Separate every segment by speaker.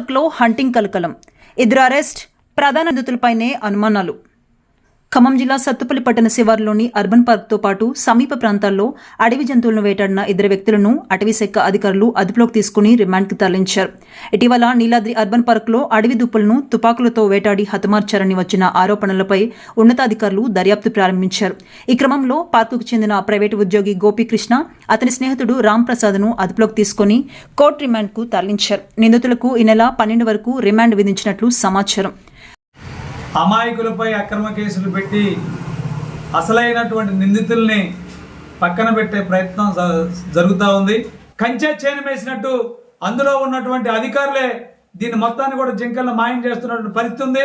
Speaker 1: పార్క్లో హంటింగ్ కలకలం. ఇద్దరు అరెస్ట్ ప్రధాన నిందితులపైనే అనుమానాలు. ఖమ్మం జిల్లా సత్తుపల్లి పట్టణ శివారులోని అర్బన్ పార్క్తో పాటు సమీప ప్రాంతాల్లో అడవి జంతువులను వేటాడిన ఇద్దరు వ్యక్తులను అటవీ శాఖ అధికారులు అదుపులోకి తీసుకుని రిమాండ్కి తరలించారు. ఇటీవల నీలాద్రి అర్బన్ పార్క్లో అడవి దుప్పులను తుపాకులతో వేటాడి హతమార్చారని వచ్చిన ఆరోపణలపై ఉన్నతాధికారులు దర్యాప్తు ప్రారంభించారు. ఈ క్రమంలో పార్కుకు చెందిన ప్రైవేటు ఉద్యోగి గోపీకృష్ణ అతని స్నేహితుడు రామ్ ప్రసాద్ను అదుపులోకి తీసుకుని కోర్టు రిమాండ్కు తరలించారు. నిందితులకు ఈ నెల పన్నెండు వరకు రిమాండ్ విధించినట్లు సమాచారం.
Speaker 2: అమాయకులపై అక్రమ కేసులు పెట్టి అసలైనటువంటి నిందితుల్ని పక్కన పెట్టే ప్రయత్నం జ- జరుగుతూ ఉంది. కంచె చేను వేసినట్టు అందులో ఉన్నటువంటి అధికారులే దీని మొత్తాన్ని కూడా జింకలను మాయం చేస్తున్నటువంటి పరిస్థితి ఉంది.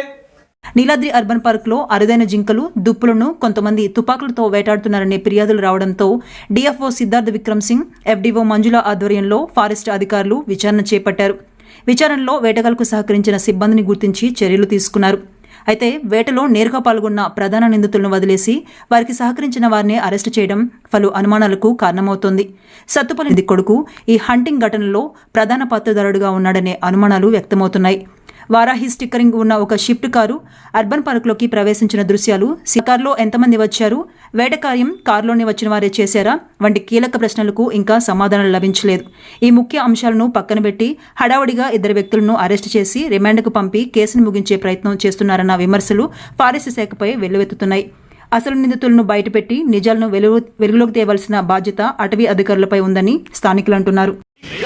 Speaker 1: నీలాద్రి అర్బన్ పార్క్లో అరుదైన జింకలు దుప్పులను కొంతమంది తుపాకులతో వేటాడుతున్నారనే ఫిర్యాదులు రావడంతో డిఎఫ్ఓ సిద్ధార్థ విక్రమ్ సింగ్ ఎఫ్డీఓ మంజుల ఆధ్వర్యంలో ఫారెస్ట్ అధికారులు విచారణ చేపట్టారు. విచారణలో వేటగాళ్ళకు సహకరించిన సిబ్బందిని గుర్తించి చర్యలు తీసుకున్నారు. అయితే వేటలో నేరుగా పాల్గొన్న ప్రధాన నిందితులను వదిలేసి వారికి సహకరించిన వారిని అరెస్టు చేయడం పలు అనుమానాలకు కారణమవుతోంది. సత్తుపల్లి కొడుకు ఈ హంటింగ్ ఘటనలో ప్రధాన పాత్రధారుడుగా ఉన్నాడనే అనుమానాలు వ్యక్తమవుతున్నాయి. వారాహి స్టిక్కరింగ్ ఉన్న ఒక షిఫ్ట్ కారు అర్బన్ పార్క్లోకి ప్రవేశించిన దృశ్యాలు. సి కారులో ఎంతమంది వచ్చారు? వేటకార్యం కారులోనే వచ్చిన వారే చేశారా? వంటి కీలక ప్రశ్నలకు ఇంకా సమాధానం లభించలేదు. ఈ ముఖ్య అంశాలను పక్కన పెట్టి హడావుడిగా ఇద్దరు వ్యక్తులను అరెస్ట్ చేసి రిమాండ్కు పంపి కేసును ముగించే ప్రయత్నం చేస్తున్నారన్న విమర్శలు ఫారెస్ట్ శాఖపై వెల్లువెత్తుతున్నాయి. అసలు నిందితులను బయటపెట్టి నిజాలను వెలుగు వెలుగులోకి తేవలసిన బాధ్యత అటవీ అధికారులపై ఉందని స్థానికులు అంటున్నారు.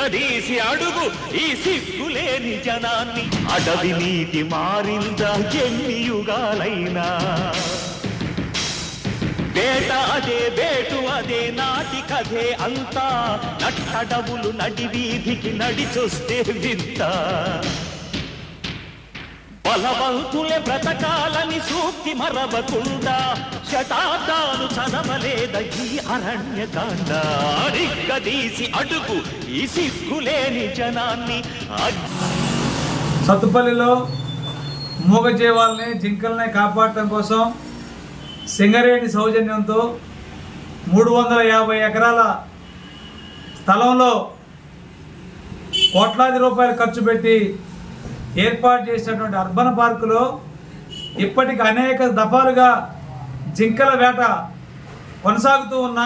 Speaker 3: గదీసి అడుగు ఈ సిగ్గులేని జనాన్ని అడవి నీటి మారిందా ఎన్ని యుగాలైనా. వేట అదే వేటు అదే నాటి కథే అంతా. నట్టడవులు నడి వీధికి నడిచొస్తే వింత. బలవంతులే బ్రతకాలని సూక్తి మరవకుండా శతాబ్దాలు చదవలేద ఈ అరణ్యకాండ. అడిగ్గదీసి అడుగు ఈ సిగ్గులేని జనాన్ని. అగ్-
Speaker 2: సత్తుపల్లిలో మూగజీవాల్ని జింకల్ని కాపాడటం కోసం సింగరేణి సౌజన్యంతో మూడు వందల యాభై ఎకరాల స్థలంలో కోట్లాది రూపాయలు ఖర్చు పెట్టి ఏర్పాటు చేసినటువంటి అర్బన్ పార్కులో ఇప్పటికి అనేక దఫాలుగా జింకల వేట కొనసాగుతూ ఉన్న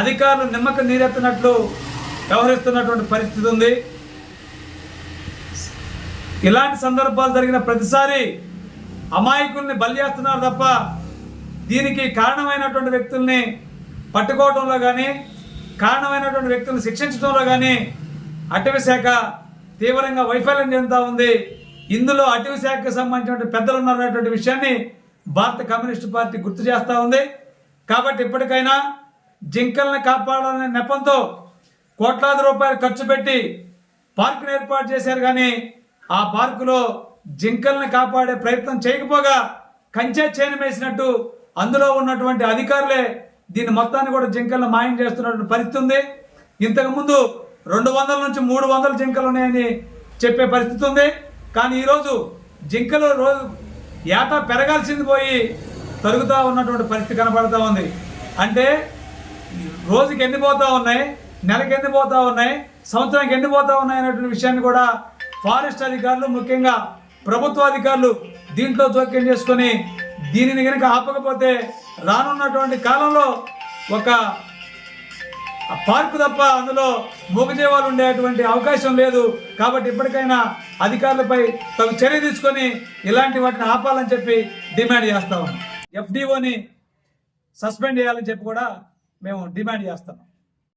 Speaker 2: అధికారులు నిమ్మక నీరెత్తినట్లు వ్యవహరిస్తున్నటువంటి పరిస్థితి ఉంది. ఇలాంటి సందర్భాలు జరిగిన ప్రతిసారి అమాయకుల్ని బలిచేస్తున్నారు తప్ప దీనికి కారణమైనటువంటి వ్యక్తుల్ని పట్టుకోవడంలో కానీ కారణమైనటువంటి వ్యక్తులను శిక్షించడంలో కానీ అటవీ శాఖ తీవ్రంగా వైఫల్యం చెందుతూ ఉంది. ఇందులో అటవీ శాఖకు సంబంధించిన పెద్దలు ఉన్నారనేటువంటి విషయాన్ని భారత కమ్యూనిస్టు పార్టీ గుర్తు చేస్తూ ఉంది. కాబట్టి ఇప్పటికైనా జింకల్ని కాపాడాలనే నెపంతో కోట్లాది రూపాయలు ఖర్చు పెట్టి పార్కును ఏర్పాటు చేశారు కానీ ఆ పార్కులో జింకల్ని కాపాడే ప్రయత్నం చేయకపోగా కంచె చేను వేసినట్టు అందులో ఉన్నటువంటి అధికారులే దీని మొత్తాన్ని కూడా జింకలను మాయం చేస్తున్నటువంటి పరిస్థితి ఉంది. ఇంతకుముందు రెండు వందల నుంచి మూడు వందల జింకలు ఉన్నాయని చెప్పే పరిస్థితి ఉంది. కానీ ఈరోజు జింకలు రోజు ఏటా పెరగాల్సింది పోయి తరుగుతూ ఉన్నటువంటి పరిస్థితి కనపడుతూ ఉంది. అంటే రోజుకి ఎన్ని పోతూ ఉన్నాయి? నెలకి ఎన్ని పోతూ ఉన్నాయి? సంవత్సరానికి ఎన్ని పోతూ ఉన్నాయి అనేటువంటి విషయాన్ని కూడా ఫారెస్ట్ అధికారులు ముఖ్యంగా ప్రభుత్వ అధికారులు దీంట్లో జోక్యం చేసుకొని దీనిని కనుక ఆపకపోతే రానున్నటువంటి కాలంలో ఒక పార్కు తప్ప అందులో మూగజీవాలు ఉండేటువంటి అవకాశం లేదు. కాబట్టి ఇప్పటికైనా అధికారులపై తగు చర్య తీసుకొని ఇలాంటి వాటిని ఆపాలని చెప్పి డిమాండ్ చేస్తా ఉన్నాం. ఎఫ్డిఓని సస్పెండ్ చేయాలని చెప్పి కూడా మేము డిమాండ్ చేస్తున్నాం.